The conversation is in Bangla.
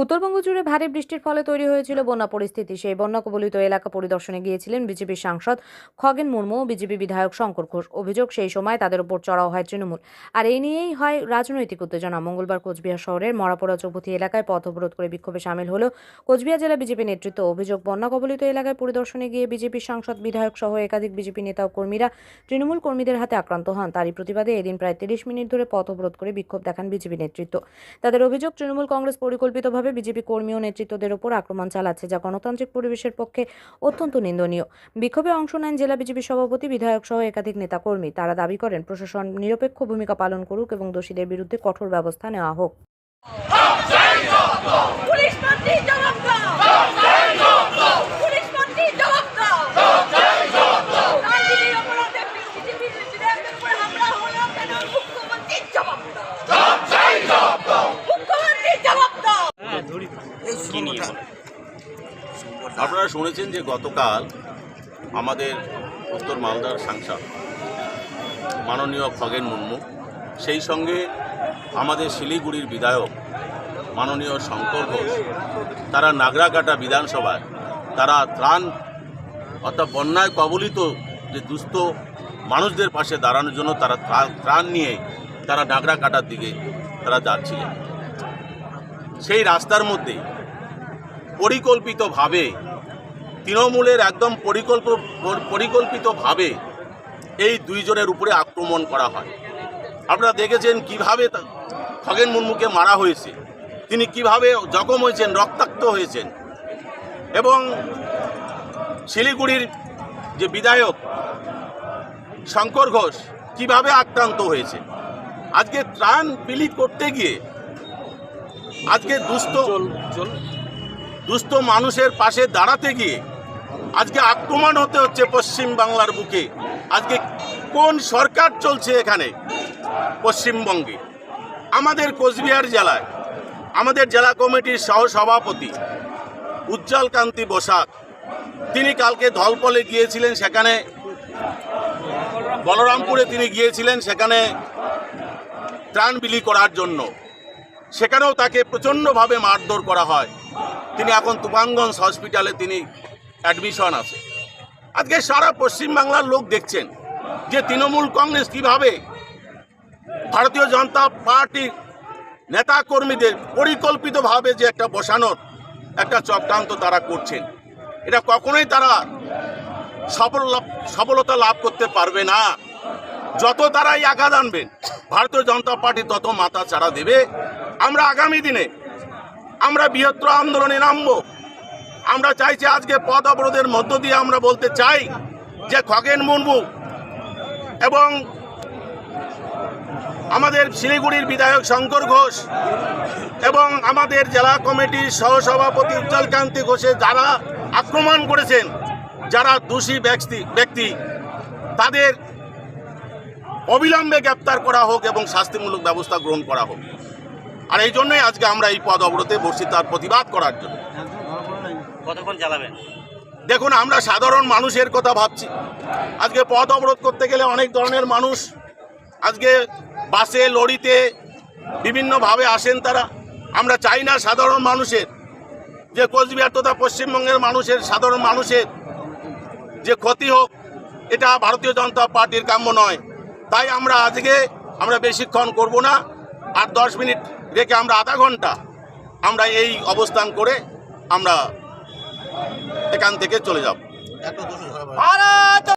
উত্তরবঙ্গ জুড়ে ভারী বৃষ্টির ফলে তৈরি হয়েছিল বন্যা পরিস্থিতি। সেই বন্যা কবলিত এলাকা পরিদর্শনে গিয়েছিলেন বিজেপির সাংসদ খগেন মুর্মু ও বিজেপি বিধায়ক শঙ্কর ঘোষ। অভিযোগ, সেই সময় তাদের উপর চড়াও হয় তৃণমূল। আর এই নিয়েই হয় রাজনৈতিক উত্তেজনা। মঙ্গলবার কোচবিহার শহরের মরাপড়া চৌপথি এলাকায় পথ অবরোধ করে বিক্ষোভে সামিল হল কোচবিহার জেলা বিজেপি নেতৃত্ব অভিযোগ, বন্যা কবলিত এলাকায় পরিদর্শনে গিয়ে বিজেপির সাংসদ, বিধায়ক সহ একাধিক বিজেপি নেতা ও কর্মীরা তৃণমূল কর্মীদের হাতে আক্রান্ত হন। তারই প্রতিবাদে এদিন প্রায় তিরিশ মিনিট ধরে পথ অবরোধ করে বিক্ষোভ দেখান বিজেপি নেতৃত্ব। তাদের অভিযোগ, তৃণমূল কংগ্রেস পরিকল্পিতভাবে বিজেপি কর্মী ও নেতৃত্বদের ওপর আক্রমণ চালাচ্ছে, যা গণতান্ত্রিক পরিবেশের পক্ষে অত্যন্ত নিন্দনীয়। বিক্ষোভে অংশ নেন জেলা বিজেপি সভাপতি, বিধায়ক সহ একাধিক নেতাকর্মী। তারা দাবি করেন, প্রশাসন নিরপেক্ষ ভূমিকা পালন করুক এবং দোষীদের বিরুদ্ধে কঠোর ব্যবস্থা নেওয়া হোক। আপনারা শুনেছেন যে গতকাল আমাদের উত্তর মালদার সাংসদ মাননীয় খগেন মুর্মু, সেই সঙ্গে আমাদের শিলিগুড়ির বিধায়ক মাননীয় শঙ্কর ঘোষ, তারা নাগরাকাটা বিধানসভায়, তারা ত্রাণ অর্থাৎ বন্যায় কবলিত যে দুস্থ মানুষদের পাশে দাঁড়ানোর জন্য তারা, ত্রাণ- নিয়ে তারা নাগরাকাটার দিকে তারা যাচ্ছিলেন। সেই রাস্তার মধ্যে পরিকল্পিতভাবে, তৃণমূলের একদম পরিকল্প, পরিকল্পিতভাবে এই দুইজনের উপরে আক্রমণ করা হয়। আপনারা দেখেছেন কীভাবে খগেন মুর্মুকে মারা হয়েছে। তিনি কীভাবে জখম হয়েছেন, রক্তাক্ত হয়েছেন। এবং শিলিগুড়ির যে বিধায়ক শঙ্কর ঘোষ কীভাবে আক্রান্ত হয়েছে। আজকে ত্রাণ বিলি করতে গিয়ে আজকে দুস্থ দুস্থ মানুষের পাশে দাঁড়াতে গিয়ে আজকে আক্রমণ হতে হচ্ছে পশ্চিম বাংলার বুকে। আজকে কোন সরকার চলছে এখানে পশ্চিমবঙ্গে? আমাদের কোচবিহার জেলায়, আমাদের জেলা কমিটির সহসভাপতি উজ্জ্বল কান্তি বসাক, তিনি কালকে ধলপলে গিয়েছিলেন সেখানে, বলরামপুরে তিনি গিয়েছিলেন সেখানে ত্রাণ বিলি করার জন্য। সেখানেও তাকে প্রচণ্ডভাবে মারধর করা হয়। তিনি এখন তুফানগঞ্জ হসপিটালে তিনি অ্যাডমিশন আছে। আজকে সারা পশ্চিমবাংলার লোক দেখছেন যে তৃণমূল কংগ্রেস কীভাবে ভারতীয় জনতা পার্টির নেতা কর্মীদের পরিকল্পিতভাবে যে একটা বসানোর একটা চক্রান্ত তারা করছেন। এটা কখনোই তারা সফল সফলতা লাভ করতে পারবে না। যত তারাই আঘাত আনবেন, ভারতীয় জনতা পার্টি তত মাথা চাড়া দেবে। আমরা আগামী দিনে আমরা বৃহত্তর আন্দোলনে নামব। আমরা চাইছি আজকে পদ অবরোধের মধ্য দিয়ে আমরা বলতে চাই যে খগেন মুর্মু এবং আমাদের শিলিগুড়ির বিধায়ক শঙ্কর ঘোষ এবং আমাদের জেলা কমিটির সহসভাপতি উজ্জ্বল কান্তি ঘোষে যারা আক্রমণ করেছেন, যারা দোষী ব্যক্তি ব্যক্তি, তাদের অবিলম্বে গ্রেপ্তার করা হোক এবং শাস্তিমূলক ব্যবস্থা গ্রহণ করা হোক। আর এই জন্যই আজকে আমরা এই পদ অবরোধে বসছি তার প্রতিবাদ করার জন্য। কতক্ষণ চালাবেন? দেখুন আমরা সাধারণ মানুষের কথা ভাবছি। আজকে পথ অবরোধ করতে গেলে অনেক ধরনের মানুষ আজকে বাসে লরিতে বিভিন্নভাবে আসেন তারা। আমরা চাই না সাধারণ মানুষের যে কোচবিহার তথা পশ্চিমবঙ্গের মানুষের সাধারণ মানুষের যে ক্ষতি হোক এটা ভারতীয় জনতা পার্টির কাম্য নয়। তাই আমরা আজকে আমরা বেশিক্ষণ করব না। আর দশ মিনিট রেখে আমরা আধা ঘণ্টা আমরা এই অবস্থান করে আমরা এখান থেকে চলে যাব। ভারত!